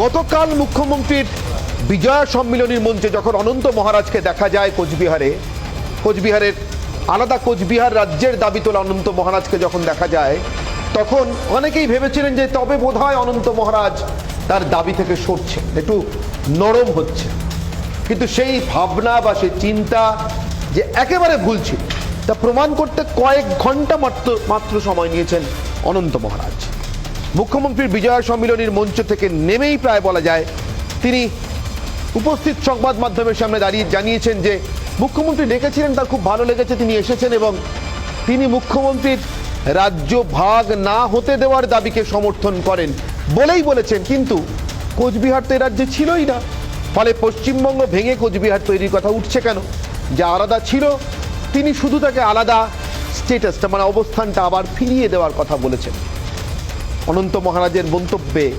গতকাল মুখ্যমন্ত্রীর বিজয়া সম্মিলনীর মঞ্চে যখন অনন্ত মহারাজকে দেখা যায় কোচবিহারে, কোচবিহারের আলাদা কোচবিহার রাজ্যের দাবি তোলা অনন্ত মহারাজকে যখন দেখা যায়, তখন অনেকেই ভেবেছিলেন যে তবে বোধহয় অনন্ত মহারাজ তার দাবি থেকে সরছে একটু নরম হচ্ছে। কিন্তু সেই ভাবনা বা সেই চিন্তা যে একেবারে ভুল ছিল, তা প্রমাণ করতে কয়েক ঘণ্টা মাত্র মাত্র সময় নিয়েছেন অনন্ত মহারাজ। মুখ্যমন্ত্রীর বিজয়া সম্মিলনীর মঞ্চ থেকে নেমেই প্রায় বলা যায়, তিনি উপস্থিত সংবাদ মাধ্যমের সামনে দাঁড়িয়ে জানিয়েছেন যে, মুখ্যমন্ত্রী ডেকেছিলেন তার খুব ভালো লেগেছে, তিনি এসেছেন এবং তিনি মুখ্যমন্ত্রীর রাজ্য ভাগ না হতে দেওয়ার দাবিকে সমর্থন করেন বলেই বলেছেন, কিন্তু কোচবিহার তো এ রাজ্যে ছিলই না। ফলে পশ্চিমবঙ্গ ভেঙে কোচবিহার তৈরির কথা উঠছে কেন? যা আলাদা ছিল, তিনি শুধু তাকে আলাদা স্টেটাসটা মানে অবস্থানটা আবার ফিরিয়ে দেওয়ার কথা বলেছেন। অনন্ত মহারাজের মন্তব্যে।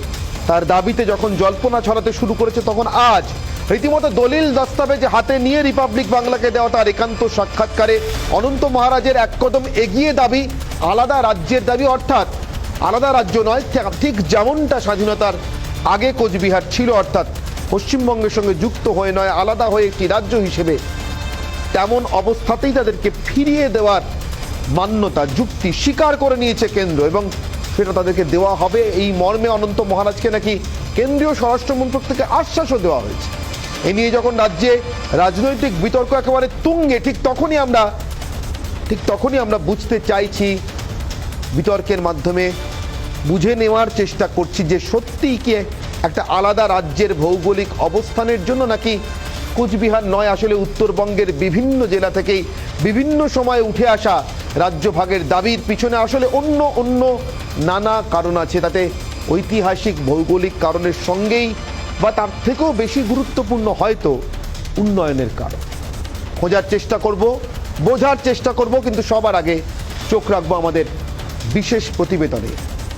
তার দাবিতে যখন জল্পনা ছড়াতে শুরু করেছে, তখন আজ রীতিমতো দলিল দস্তাবেজ হাতে নিয়ে রিপাবলিক বাংলাকে দেওয়া তার একান্ত সাক্ষাৎকারে অনন্ত মহারাজের এক কদম এগিয়ে দাবি, আলাদা রাজ্যের দাবি অর্থাৎ আলাদা রাজ্য নয় ঠিক- যেমনটা স্বাধীনতার আগে কোচবিহার ছিল, অর্থাৎ পশ্চিমবঙ্গের সঙ্গে যুক্ত হয়ে নয়, আলাদা হয়ে একটি রাজ্য হিসেবে তেমন অবস্থাতেই তাদেরকে ফিরিয়ে দেওয়ার মান্যতা, যুক্তি স্বীকার করে নিয়েছে কেন্দ্র এবং সেটা তাদেরকে দেওয়া হবে। এই মর্মে অনন্ত মহারাজকে নাকি কেন্দ্রীয় স্বরাষ্ট্র মন্ত্রক থেকে আশ্বাসও দেওয়া হয়েছে। এ নিয়ে যখন রাজ্যে রাজনৈতিক বিতর্ক একেবারে তুঙ্গে, ঠিক তখনই আমরা, ঠিক তখনই আমরা বুঝতে চাইছি, বিতর্কের মাধ্যমে বুঝে নেওয়ার চেষ্টা করছি যে সত্যিই কি একটা আলাদা রাজ্যের ভৌগোলিক অবস্থানের জন্য নাকি কোচবিহার নয় আসলে উত্তরবঙ্গের বিভিন্ন জেলা থেকেই বিভিন্ন সময়ে উঠে আসা রাজ্য ভাগের দাবির পিছনে আসলে অন্য অন্য নানা কারণ আছে। তাতে ঐতিহাসিক, ভৌগোলিক কারণের সঙ্গেই বা তার থেকেও বেশি গুরুত্বপূর্ণ হয়তো উন্নয়নের কারণ। খোঁজার চেষ্টা করব, বোঝার চেষ্টা করব, কিন্তু সবার আগে চোখ রাখব আমাদের বিশেষ প্রতিবেদনে,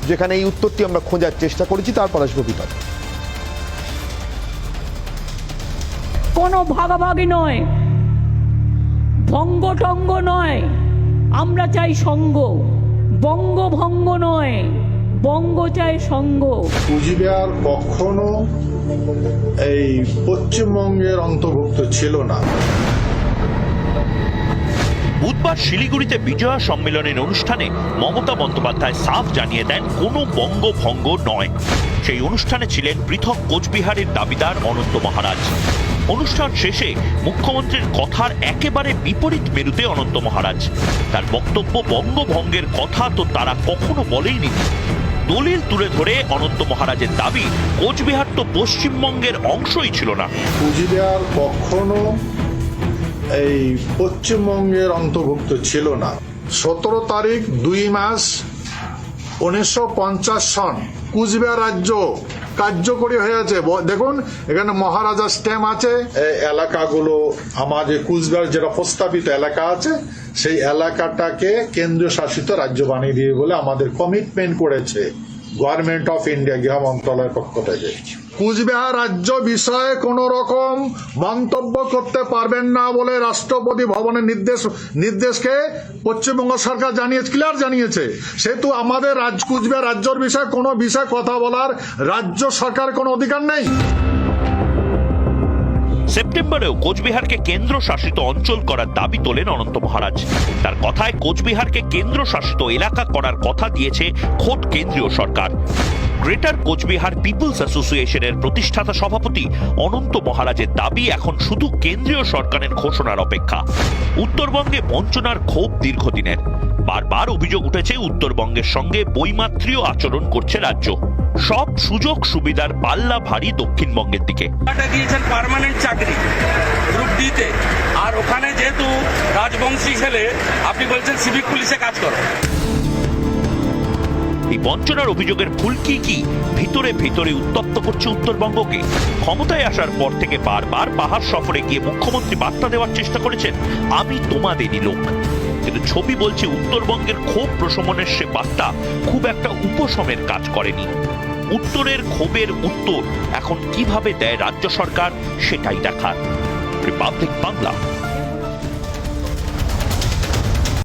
যেখানে এই উত্তরটি আমরা খোঁজার চেষ্টা করেছি, তারপর আসব বিতর্কে। কোনো ভাগাভাগি নয়। ভঙ্গ টঙ্গ নয়। আমরা চাই সঙ্গ। বঙ্গ ভঙ্গ নয়। বঙ্গ চাই সঙ্গ। কুচবিহার কখনো এই পশ্চিমবঙ্গের অন্তর্ভুক্ত ছিল না। বুধবার শিলিগুড়িতে বিজয়া সম্মেলনের অনুষ্ঠানে মমতা বন্দ্যোপাধ্যায় সাফ জানিয়ে দেন কোনো বঙ্গভঙ্গ নয়। সেই অনুষ্ঠানে ছিলেন পৃথক কোচবিহারের দাবিদার অনন্ত মহারাজ। অনুষ্ঠান শেষে মুখ্যমন্ত্রীর কথার একেবারে বিপরীত মেরুতে অনন্ত মহারাজ। তার বক্তব্য বঙ্গভঙ্গের কথা তো তারা কখনো বলেইনি। দলিল তুলে ধরে অনন্ত মহারাজের দাবি, কোচবিহার তো পশ্চিমবঙ্গের অংশই ছিল না। কোচবিহার কখনো এই পশ্চিমবঙ্গের অন্তর্ভুক্ত ছিল না। সতেরো তারিখ দুই মাস উনিশশো পঞ্চাশ সন, কুচবিহার রাজ্য কার্যকরী হয়েছে ব- দেখুন, এখানে মহারাজা স্ট্যাম্প আছে। এলাকাগুলো আমাদের কুচবিহার যেটা প্রস্তাবিত এলাকা আছে, সেই এলাকাটাকে কেন্দ্রীয় শাসিত রাজ্য বানিয়ে দিবে বলে আমাদের কমিটমেন্ট করেছে গভর্নমেন্ট অফ ইন্ডিয়া গৃহ মন্ত্রণালয়ের পক্ষ থেকে। কুচবিহার রাজ্য বিষয়ে কোন রকম মন্তব্য করতে পারবেন না বলে রাষ্ট্রপতি ভবনের নির্দেশ, নির্দেশকে পশ্চিমবঙ্গ সরকার জানিয়েছে ক্লিয়ার জানিয়েছে। সেহেতু আমাদের রাজ কুচবিহার রাজ্যের বিষয়ে কোনো বিষয়ে কথা বলার রাজ্য সরকার কোনো অধিকার নেই। সেপ্টেম্বরেও কোচবিহারকে কেন্দ্র শাসিত অঞ্চল করার দাবি তোলেন অনন্ত মহারাজ। তার কথায় কোচবিহারকে কেন্দ্র শাসিত এলাকা করার কথা দিয়েছে খোদ কেন্দ্রীয় সরকার। গ্রেটার কোচবিহার পিপলস অ্যাসোসিয়েশনের প্রতিষ্ঠাতা সভাপতি অনন্ত মহারাজের দাবি এখন শুধু কেন্দ্রীয় সরকারের ঘোষণার অপেক্ষা। উত্তরবঙ্গে বঞ্চনার ক্ষোভ দীর্ঘদিনের। বারবার অভিযোগ উঠেছে উত্তরবঙ্গের সঙ্গে বৈমাত্রীয় আচরণ করছে রাজ্য। সব সুযোগ সুবিধার পাল্লা ভারী দক্ষিণবঙ্গের দিকে। দিয়েছেন পার্মানেন্ট চাকরি গ্রুপ ডিতে আর ওখানে যেহেতু রাজবংশী ছেলে, আপনি বলছেন সিভিক পুলিশে কাজ করো। এই বঞ্চনার অভিযোগের ফুলকি কি ভিতরে ভিতরে উত্তপ্ত করছে উত্তরবঙ্গকে। ক্ষমতায় আসার পর থেকে বারবার পাহাড় সফরে গিয়ে মুখ্যমন্ত্রী বার্তা দেওয়ার চেষ্টা করেছেন। আমি তোমাদেরই লোক। কিন্তু ছবি বলছে উত্তরবঙ্গের ক্ষোভ প্রশমনের সে বার্তা খুব একটা উপশমের কাজ করেনি। উত্তরের ক্ষোভের উত্তর এখন কীভাবে দেয় রাজ্য সরকার সেটাই দেখার। রিপাবলিক বাংলা